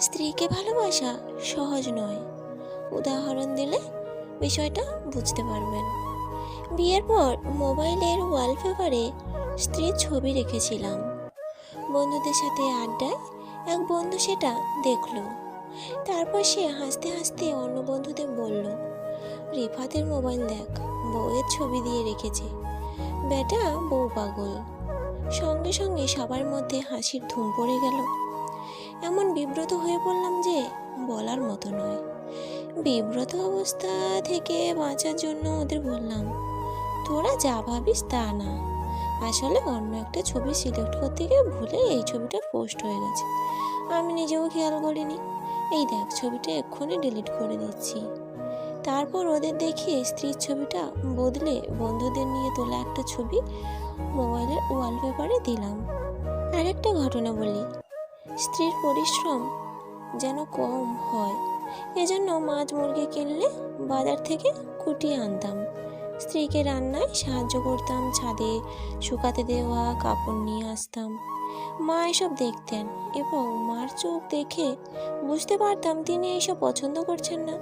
স্ত্রীকে ভালোবাসা সহজ নয়। উদাহরণ দিলে বিষয়টা বুঝতে পারবেন। বিয়ের পর মোবাইলের ওয়ালপেপারে স্ত্রীর ছবি রেখেছিলাম। বন্ধুদের সাথে আড্ডায় এক বন্ধু সেটা দেখল। তারপর সে হাসতে হাসতে অন্য বন্ধুদের বলল, রিফাতের মোবাইল দেখ, বউয়ের ছবি দিয়ে রেখেছে। বেটা বউ পাগল। সঙ্গে সঙ্গে সবার মধ্যে হাসির ধুম পড়ে গেল। এমন বিব্রত হয়ে পড়লাম যে বলার মতো নয়। বিব্রত অবস্থা থেকে বাঁচার জন্য ওদের বললাম, তোরা যা ভাবিস তা না। আসলে অন্য একটা ছবি সিলেক্ট করতে গিয়ে ভুলে এই ছবিটা পোস্ট হয়ে গেছে। আমি নিজেও খেয়াল করিনি। এই দেখ, ছবিটা এক্ষুনি ডিলিট করে দিচ্ছি। তারপর ওদের দেখিয়ে স্ত্রীর ছবিটা বদলে বন্ধুদের নিয়ে তোলা একটা ছবি মোবাইলের ওয়ালপেপারে দিলাম। আরেকটা ঘটনা বলি। স্ত্রীর পরিশ্রম যেন কম হয়। এজন্য মাছ মুরগি কিনলে বাজার থেকে কুটিয়ে আনতাম। স্ত্রীকে রান্নায় সাহায্য করতাম, ছাদে শুকাতে দেওয়া, কাপড় নিয়ে আসতাম। মা এসব দেখতেন এবং মার চোখ দেখে বুঝতে পারতাম তিনি এইসব পছন্দ করছেন না।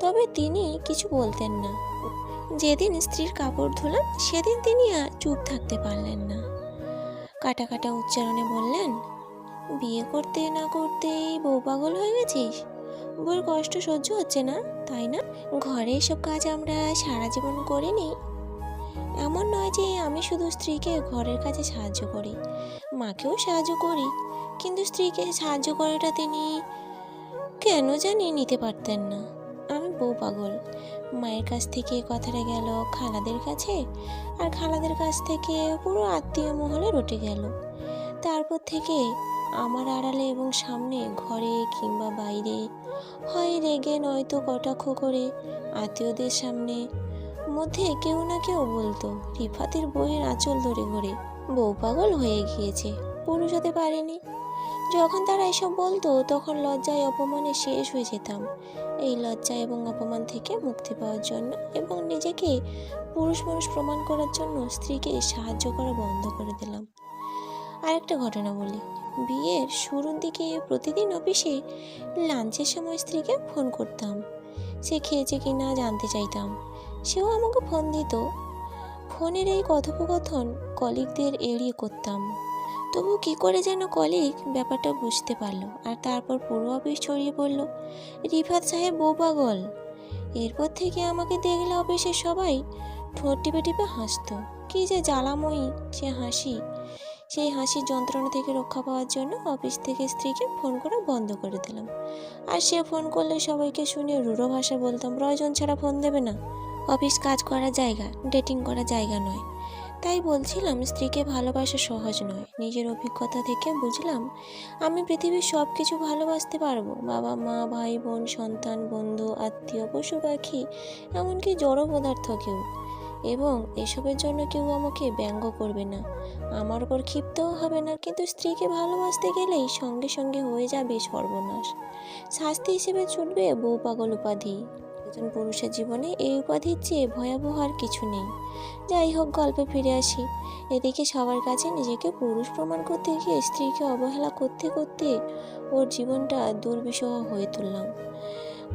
তবে তিনি কিছু বলতেন না। যেদিন স্ত্রীর কাপড় ধুলাম, সেদিন তিনি আর চুপ থাকতে পারলেন না। কাটা কাটা উচ্চারণে বললেন বিয়ে করতে না করতেই বউ পাগল হয়ে গেছিস? বউর কষ্ট সহ্য হচ্ছে না, তাই না? ঘরে এসব কাজ আমরা সারা জীবন করিনি এমন নয় যে আমি শুধু স্ত্রীকে ঘরের কাজে সাহায্য করি, মাকেও সাহায্য করি, কিন্তু স্ত্রীকে সাহায্য করাটা তিনি কেন জানি নিতে পারতেন না? আমি বউ পাগল। মায়ের কাছ থেকে কথাটা গেল খালাদের কাছে, আর খালাদের কাছ থেকে পুরো আত্মীয় মহলে রটে গেল। তারপর থেকে আমার আড়ালে এবং সামনে, ঘরে কিংবা বাইরে। হয় রেগে, নয়তো কটাক্ষ করে আত্মীয়দের সামনে। মধ্যে কেউ না কেউ বলতো, রিফাতের বইয়ের আঁচল ধরে ঘরে বউ পাগল হয়ে গিয়েছে পুরুষ হতে পারেনি। যখন তারা এসব বলতো, তখন লজ্জায় অপমানে শেষ হয়ে যেতাম। এই লজ্জা এবং অপমান থেকে মুক্তি পাওয়ার জন্য এবং নিজেকে পুরুষ মানুষ প্রমাণ করার জন্য স্ত্রীকে সাহায্য করা বন্ধ করে দিলাম। আরেকটা ঘটনা বলি। বিয়ের শুরুর দিকে প্রতিদিন অফিসে লাঞ্চের সময় স্ত্রীকে ফোন করতাম। সে খেয়েছে কি না জানতে চাইতাম। সেও আমাকে ফোন দিত। ফোনের এই কথোপকথন কলিগদের এড়িয়ে করতাম। তবু কি করে যেন কলিগ ব্যাপারটা বুঝতে পারল আর তারপর পুরো অফিস ছড়িয়ে পড়ল। রিফাত সাহেব বউ পাগল। এরপর থেকে আমাকে দেখলে অফিসের সবাই ঠোঁট টিপে টিপে হাসতো। কি যে জ্বালাময়ী সে হাসি। সেই হাসির যন্ত্রণা থেকে রক্ষা পাওয়ার জন্য অফিস থেকে স্ত্রীকে ফোন করা বন্ধ করে দিলাম। আর সে ফোন করলে সবাইকে শুনে রূঢ় ভাষা বলতাম, প্রয়োজন ছাড়া ফোন দেবে না। অফিস কাজ করার জায়গা, ডেটিং করার জায়গা নয়। তাই বলছিলাম, স্ত্রীকে ভালোবাসা সহজ নয়। নিজের অভিজ্ঞতা থেকে বুঝলাম, আমি পৃথিবীর সব কিছু ভালোবাসতে পারব। বাবা, মা, ভাই, বোন, সন্তান, বন্ধু, আত্মীয়, পশু পাখি, এমনকি জড় পদার্থকেও। এবং এসবের জন্য কেউ আমাকে ব্যঙ্গ করবে না। আমার ওপর ক্ষিপ্তও হবে না, কিন্তু স্ত্রীকে ভালোবাসতে গেলেই সঙ্গে সঙ্গে হয়ে যাবে সর্বনাশ। শাস্তি হিসেবে ছুটবে বউ পাগল উপাধি। একজন পুরুষের জীবনে এই উপাধির চেয়ে ভয়াবহ আর কিছু নেই। যাই হোক, গল্পে ফিরে আসি। এদিকে সবার কাছে নিজেকে পুরুষ প্রমাণ করতে গিয়ে স্ত্রীকে অবহেলা করতে করতে ওর জীবনটা দুর্বিষহ হয়ে তুললাম।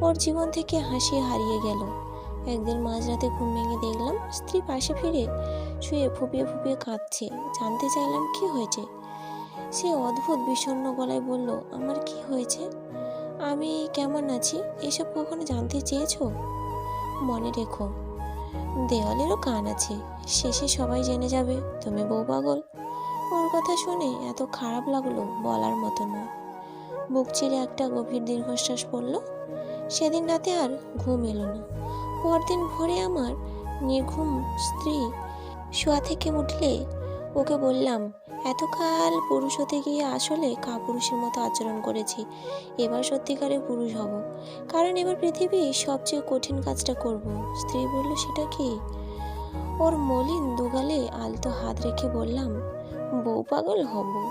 ওর জীবন থেকে হাসি হারিয়ে গেল। একদিন মাঝরাতে ঘুম ভেঙে দেখলাম স্ত্রী পাশে ফিরে শুয়ে ফুপিয়ে ফুপিয়ে কাঁদছে। জানতে চাইলাম, কি হয়েছে? সে অদ্ভুত বিষণ্ণ গলায় বলল, আমার কি হয়েছে? আমি কেমন আছি? এসব কখনো জানতে চেয়েছ? মনে রেখো, দেওয়ালেরও কান আছে। শেষে সবাই জেনে যাবে, তুমি বউ পাগল। ওর কথা শুনে এত খারাপ লাগল বলার মতো নয়। বুক চিরে একটা গভীর দীর্ঘশ্বাস পড়ল। সেদিন রাতে আর ঘুম এলো না। পরদিন ভোরে আমার নির্ঘুম স্ত্রী শোয়া থেকে উঠলে ওকে বললাম, এতকাল পুরুষ হতে গিয়ে আসলে কাপুরুষের মতো আচরণ করেছি। এবার সত্যিকারে পুরুষ হব। কারণ এবার পৃথিবী সবচেয়ে কঠিন কাজটা করব। স্ত্রী বলল, সেটা কি? ওর মলিন দুগালে আলতো হাত রেখে বললাম, বউ পাগল হব।